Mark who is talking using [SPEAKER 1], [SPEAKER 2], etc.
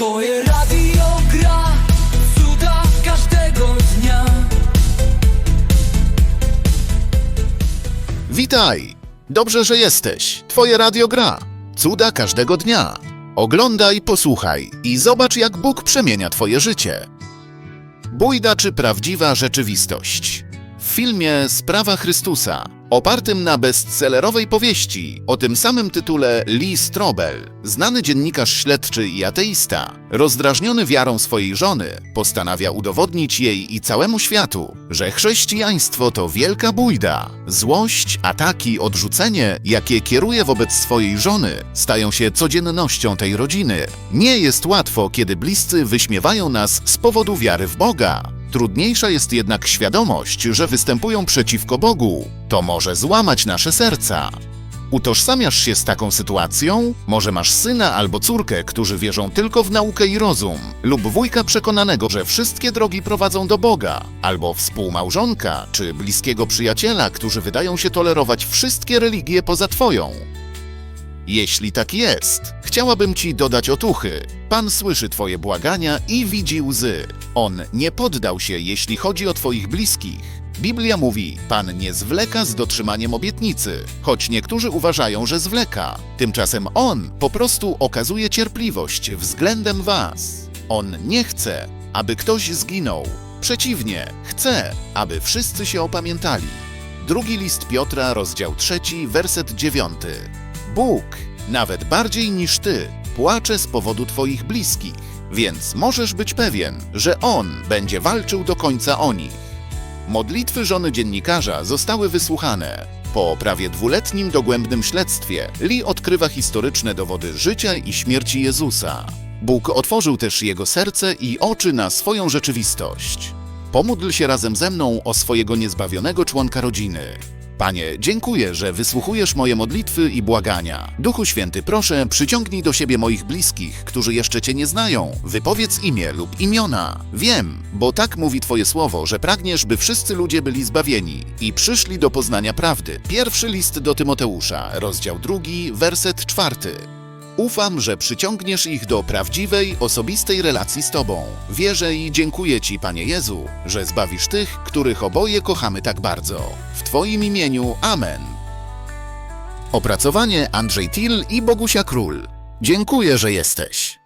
[SPEAKER 1] Twoje radio gra cuda każdego dnia.
[SPEAKER 2] Witaj! Dobrze, że jesteś. Twoje radio gra. Cuda każdego dnia. Oglądaj, posłuchaj i zobacz, jak Bóg przemienia Twoje życie. Bójda czy prawdziwa rzeczywistość? W filmie Sprawa Chrystusa, opartym na bestsellerowej powieści o tym samym tytule Lee Strobel, znany dziennikarz śledczy i ateista, rozdrażniony wiarą swojej żony, postanawia udowodnić jej i całemu światu, że chrześcijaństwo to wielka bójda. Złość, ataki, odrzucenie, jakie kieruje wobec swojej żony, stają się codziennością tej rodziny. Nie jest łatwo, kiedy bliscy wyśmiewają nas z powodu wiary w Boga. Trudniejsza jest jednak świadomość, że występują przeciwko Bogu. To może złamać nasze serca. Utożsamiasz się z taką sytuacją? Może masz syna albo córkę, którzy wierzą tylko w naukę i rozum, lub wujka przekonanego, że wszystkie drogi prowadzą do Boga, albo współmałżonka czy bliskiego przyjaciela, którzy wydają się tolerować wszystkie religie poza Twoją. Jeśli tak jest, chciałabym Ci dodać otuchy. Pan słyszy Twoje błagania i widzi łzy. On nie poddał się, jeśli chodzi o Twoich bliskich. Biblia mówi, Pan nie zwleka z dotrzymaniem obietnicy, choć niektórzy uważają, że zwleka. Tymczasem On po prostu okazuje cierpliwość względem Was. On nie chce, aby ktoś zginął. Przeciwnie, chce, aby wszyscy się opamiętali. Drugi list Piotra, rozdział trzeci, werset dziewiąty. Bóg, nawet bardziej niż ty, płacze z powodu twoich bliskich, więc możesz być pewien, że On będzie walczył do końca o nich. Modlitwy żony dziennikarza zostały wysłuchane. Po prawie dwuletnim dogłębnym śledztwie Lee odkrywa historyczne dowody życia i śmierci Jezusa. Bóg otworzył też jego serce i oczy na swoją rzeczywistość. Pomódl się razem ze mną o swojego niezbawionego członka rodziny. Panie, dziękuję, że wysłuchujesz moje modlitwy i błagania. Duchu Święty, proszę, przyciągnij do siebie moich bliskich, którzy jeszcze Cię nie znają. Wypowiedz imię lub imiona. Wiem, bo tak mówi Twoje słowo, że pragniesz, by wszyscy ludzie byli zbawieni i przyszli do poznania prawdy. Pierwszy list do Tymoteusza, rozdział drugi, werset czwarty. Ufam, że przyciągniesz ich do prawdziwej, osobistej relacji z Tobą. Wierzę i dziękuję Ci, Panie Jezu, że zbawisz tych, których oboje kochamy tak bardzo. W Twoim imieniu Amen. Opracowanie Andrzej Till i Bogusia Król. Dziękuję, że jesteś.